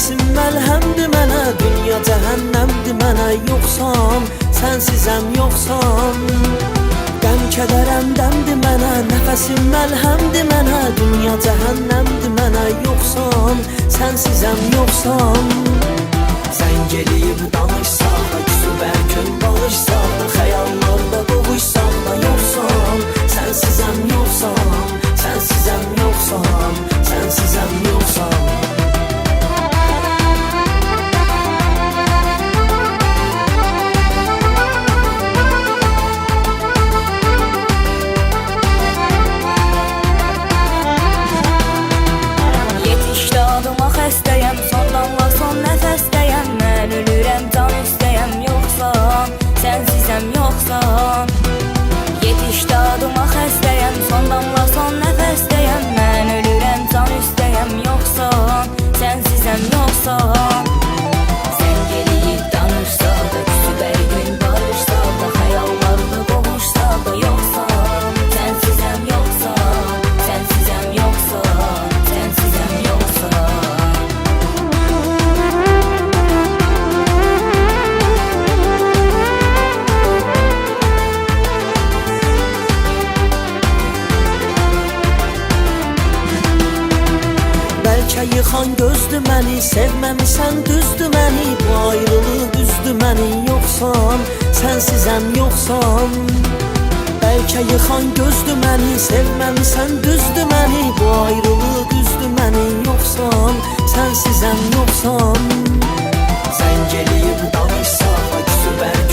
Nəfəsim məlhəmdir mənə Dünya cəhənnəmdir mənə Yoxsam, sənsizəm yoxsam Qəm kədərəm dəmdir mənə Nəfəsim məlhəmdir mənə Dünya cəhənnəmdir mənə Yoxsam, sənsizəm yoxsam Zəng eləyib danışsaq da Küsüb hər gün balışsaq da Xəyallarda yoxsa Yetiş dadıma xəstəyəm Son damla son nəfəsdəyəm Mən ölürəm can istəyəm Yoxsa sənsizəm yoxsa gözdür məni Sevməmisən düzdür məni Bu ayrılıq üzdür məni Yoxsan, sənsizəm yoxsan Bəlkə yıxan gözdür məni Sevməmisən düzdür məni Bu ayrılıq üzdür məni Yoxsan, sənsizəm yoxsan Zəng eləyib danışsaq da Küsüb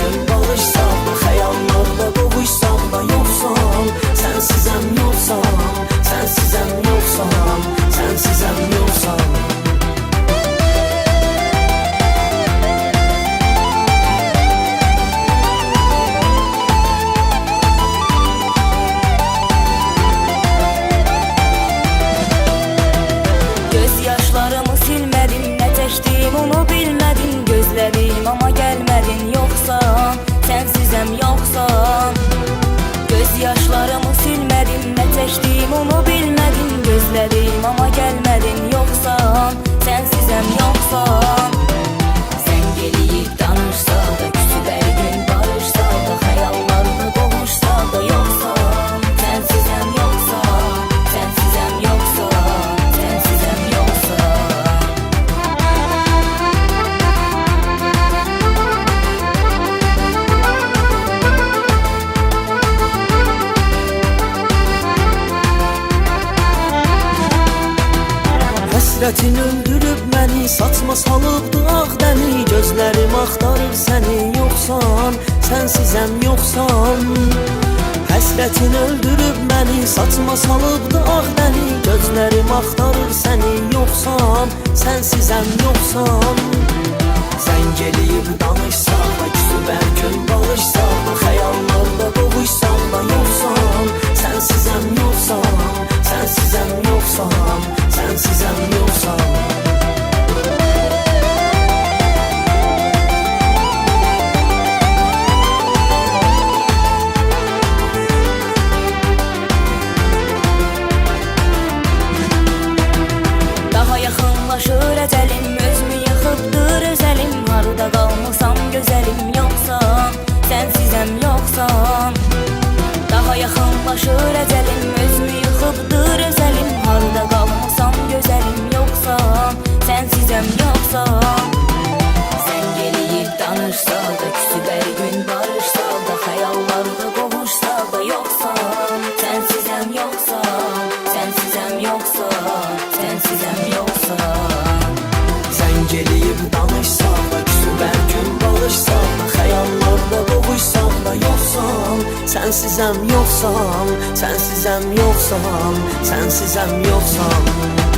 gəlmədin, yoxsa sənsizəm yoxsa Göz yaşlarımı silmədim, nə çəkdim onu bilmədim Həsrətin öldürüb məni Saçma salıbdı ağ dəni Gözlərim axtarır səni Yoxsan, sənsizəm yoxsan Həsrətin öldürüb məni Saçma salıbdı ağ dəni Gözlərim axtarır səni Yoxsan, sənsizəm yoxsan Zəng eləyib danışsaq da Küsüb hər gün balışsaq da qovuşsaq da Yoxsan, sənsizəm yoxsan Sənsizəm yoxsan Sənsizəm yoxsan Zəng eləyib danışsaq da Küsüb hər gün balışsaq da Xəyallarda qovuşsaq da Yoxsan, sənsizəm yoxsan Sənsizəm yoxsan Sənsizəm yoxsan